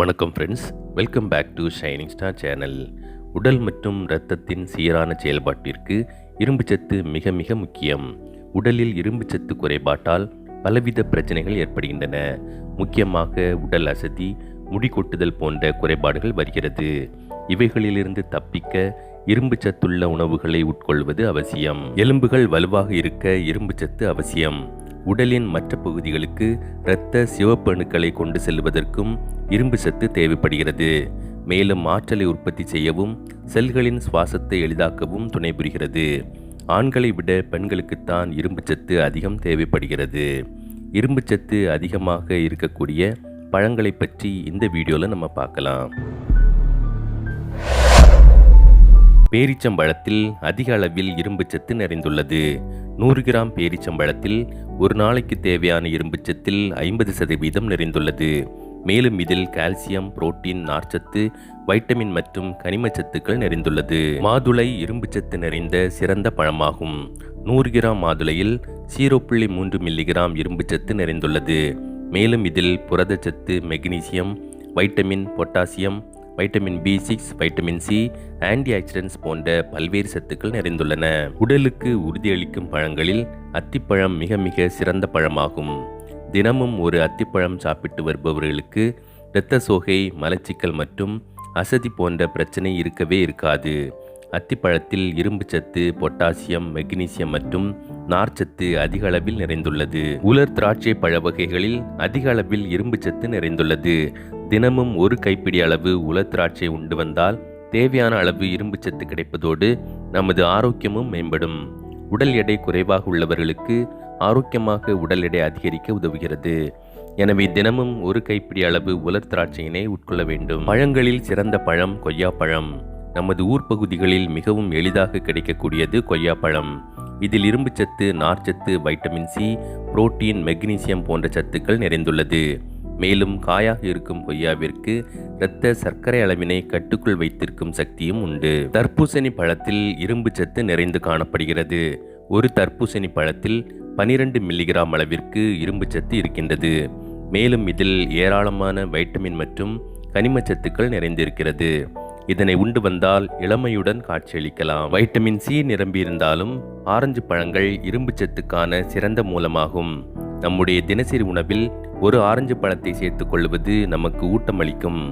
வணக்கம் friends welcome back to shining star channel உடல் மற்றும் இரத்தத்தின் சீரான செயல்பாட்டிற்கு இரும்புச்சத்து மிக மிக முக்கியம். உடலில் இரும்புச்சத்து குறைபாட்டால் பலவித பிரச்சனைகள் ஏற்படுகின்றன. முக்கியமாக உடல் அசதி முடி கொட்டுதல் போன்ற குறைபாடுகள் வருகிறது. இவைகளிலிருந்து தப்பிக்க இரும்புச்சத்துள்ள உணவுகளை உட்கொள்வது அவசியம். எலும்புகள் வலுவாக இருக்க இரும்புச்சத்து அவசியம். உடலின் மற்ற பகுதிகளுக்கு இரத்த சிவப்பு அணுக்களை கொண்டு செல்வதற்கும் இரும்பு சத்து தேவைப்படுகிறது. மேலும் ஆற்றலை உற்பத்தி செய்யவும் செல்களின் சுவாசத்தை எளிதாக்கவும் துணை புரிகிறது. ஆண்களை விட பெண்களுக்குத்தான் இரும்பு சத்து அதிகம் தேவைப்படுகிறது. இரும்பு சத்து அதிகமாக இருக்கக்கூடிய பழங்களை பற்றி இந்த வீடியோவில் நம்ம பார்க்கலாம். பேரிச்சம்பழத்தில் அதிக அளவில் இரும்புச்சத்து நிறைந்துள்ளது. நூறு கிராம் பேரிச்சம்பழத்தில் ஒரு நாளைக்கு தேவையான இரும்புச்சத்தில் ஐம்பது சதவீதம் நிறைந்துள்ளது. மேலும் இதில் கால்சியம் புரோட்டீன் நார்ச்சத்து வைட்டமின் மற்றும் கனிமச்சத்துக்கள் நிறைந்துள்ளது. மாதுளை இரும்புச்சத்து நிறைந்த சிறந்த பழமாகும். நூறு கிராம் மாதுளையில் ஜீரோ புள்ளி மூன்று மில்லிகிராம் இரும்புச்சத்து நிறைந்துள்ளது. மேலும் இதில் புரதச்சத்து magnesium vitamin potassium vitamin B six vitamin C antioxidants போன்ற பல்வேறு சத்துக்கள் நிறைந்துள்ளன. உடலுக்கு உறுதியளிக்கும் பழங்களில் அத்திப்பழம் மிக மிக சிறந்த பழமாகும். தினமும் ஒரு அத்திப்பழம் சாப்பிட்டு வருபவர்களுக்கு இரத்த சோகை மலச்சிக்கல் மற்றும் அசதி போன்ற பிரச்சனை இருக்கவே இருக்காது. அத்திப்பழத்தில் இரும்பு சத்து பொட்டாசியம் மெக்னீசியம் மற்றும் நார்ச்சத்து அதிக அளவில் நிறைந்துள்ளது. உலர் திராட்சை பழ வகைகளில் அதிக அளவில் இரும்பு சத்து நிறைந்துள்ளது. தினமும் ஒரு கைப்பிடி அளவு உலர் திராட்சை உண்டு வந்தால் தேவையான அளவு இரும்பு சத்து கிடைப்பதோடு நமது ஆரோக்கியமும் மேம்படும். உடல் எடை குறைவாக உள்ளவர்களுக்கு ஆரோக்கியமாக உடல் எடை அதிகரிக்க உதவுகிறது. எனவே தினமும் ஒரு கைப்பிடி அளவு உலர் திராட்சையினை உட்கொள்ள வேண்டும். பழங்களில் சிறந்த பழம் கொய்யாப்பழம். நமது ஊர் பகுதிகளில் மிகவும் எளிதாக கிடைக்கக்கூடியது கொய்யாப்பழம். இதில் இரும்புச்சத்து நார்ச்சத்து வைட்டமின் சி புரோட்டீன் மெக்னீசியம் போன்ற சத்துக்கள் நிறைந்துள்ளது. மேலும் காயாக இருக்கும் கொய்யாவிற்கு இரத்த சர்க்கரை அளவினை கட்டுக்குள் வைத்திருக்கும் சக்தியும் உண்டு. தர்பூசணி பழத்தில் இரும்பு சத்து நிறைந்து காணப்படுகிறது. ஒரு தர்பூசணி பழத்தில் பனிரெண்டு மில்லிகிராம் அளவிற்கு இரும்பு சத்து இருக்கின்றது. மேலும் இதில் ஏராளமான வைட்டமின் மற்றும் கனிமச்சத்துக்கள் நிறைந்திருக்கிறது. இதனை உண்டு வந்தால் இளமையுடன் காட்சியளிக்கலாம். வைட்டமின் சி நிரம்பியிருந்தாலும் ஆரஞ்சு பழங்கள் இரும்பு சத்துக்கான சிறந்த மூலமாகும். நம்முடைய தினசரி உணவில் ஒரு ஆரஞ்சு பழத்தை சேர்த்துக் கொள்வது நமக்கு ஊட்டமளிக்கும்.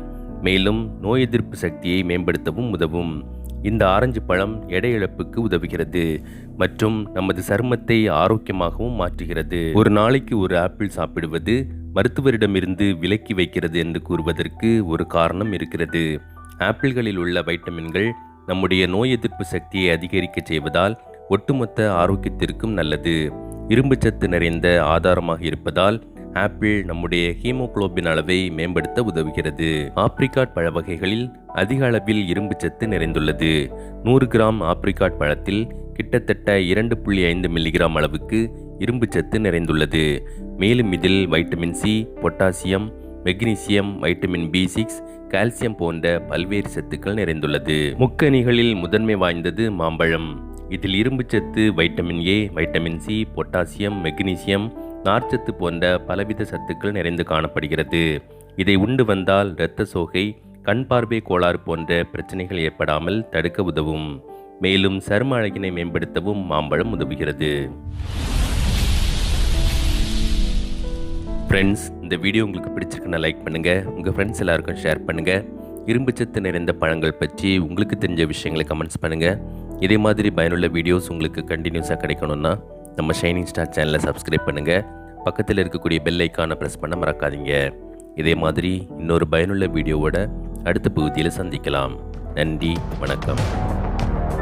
மேலும் நோய் எதிர்ப்பு சக்தியை மேம்படுத்தவும் உதவும். இந்த ஆரஞ்சு பழம் எடை இழப்புக்கு உதவுகிறது மற்றும் நமது சருமத்தை ஆரோக்கியமாகவும் மாற்றுகிறது. ஒரு நாளைக்கு ஒரு ஆப்பிள் சாப்பிடுவது மருத்துவரிடமிருந்து விலக்கி வைக்கிறது என்று கூறுவதற்கு ஒரு காரணம் இருக்கிறது. ஆப்பிள்களில் உள்ள வைட்டமின்கள் நம்முடைய நோய் எதிர்ப்பு சக்தியை அதிகரிக்க செய்வதால் ஒட்டுமொத்த ஆரோக்கியத்திற்கும் நல்லது. இரும்புச்சத்து நிறைந்த ஆதாரமாக இருப்பதால் ஆப்பிள் நம்முடைய ஹீமோகுளோபின் அளவை மேம்படுத்த உதவுகிறது. ஆப்ரிகாட் பழ வகைகளில் அதிக அளவில் இரும்புச்சத்து நிறைந்துள்ளது. நூறு கிராம் ஆப்ரிகாட் பழத்தில் கிட்டத்தட்ட இரண்டு புள்ளி ஐந்து மில்லிகிராம் அளவுக்கு இரும்புச்சத்து நிறைந்துள்ளது. மேலும் இதில் vitamin C potassium magnesium vitamin B six calcium போன்ற பல்வேறு சத்துக்கள் நிறைந்துள்ளது. முக்கணிகளில் முதன்மை வாய்ந்தது மாம்பழம். இதில் இரும்புச்சத்து vitamin A vitamin C potassium magnesium நார்ச்சத்து போன்ற பலவித சத்துக்கள் நிறைந்து காணப்படுகிறது. இதை உண்டு வந்தால் இரத்த சோகை கண் பார்வை கோளாறு போன்ற பிரச்சனைகள் ஏற்படாமல் தடுக்க உதவும். மேலும் சரும அழகினை மேம்படுத்தவும் மாம்பழம் உதவுகிறது. ஃப்ரெண்ட்ஸ் இந்த வீடியோ உங்களுக்கு பிடிச்சிருக்குன்னா லைக் பண்ணுங்கள் உங்கள் ஃப்ரெண்ட்ஸ் எல்லாருக்கும் ஷேர் பண்ணுங்கள் இரும்புச்சத்து நிறைந்த பழங்கள் பற்றி உங்களுக்கு தெரிஞ்ச விஷயங்களை கமெண்ட்ஸ் பண்ணுங்கள் இதே மாதிரி பயனுள்ள வீடியோஸ் உங்களுக்கு கண்டினியூஸாக கிடைக்கணும்னா நம்ம ஷைனிங் ஸ்டார் சேனலை சப்ஸ்கிரைப் பண்ணுங்கள் பக்கத்தில் இருக்கக்கூடிய பெல் ஐக்கானை ப்ரெஸ் பண்ண மறக்காதீங்க. இதே மாதிரி இன்னொரு பயனுள்ள வீடியோவோட அடுத்த பகுதியில் சந்திக்கலாம். நன்றி வணக்கம்.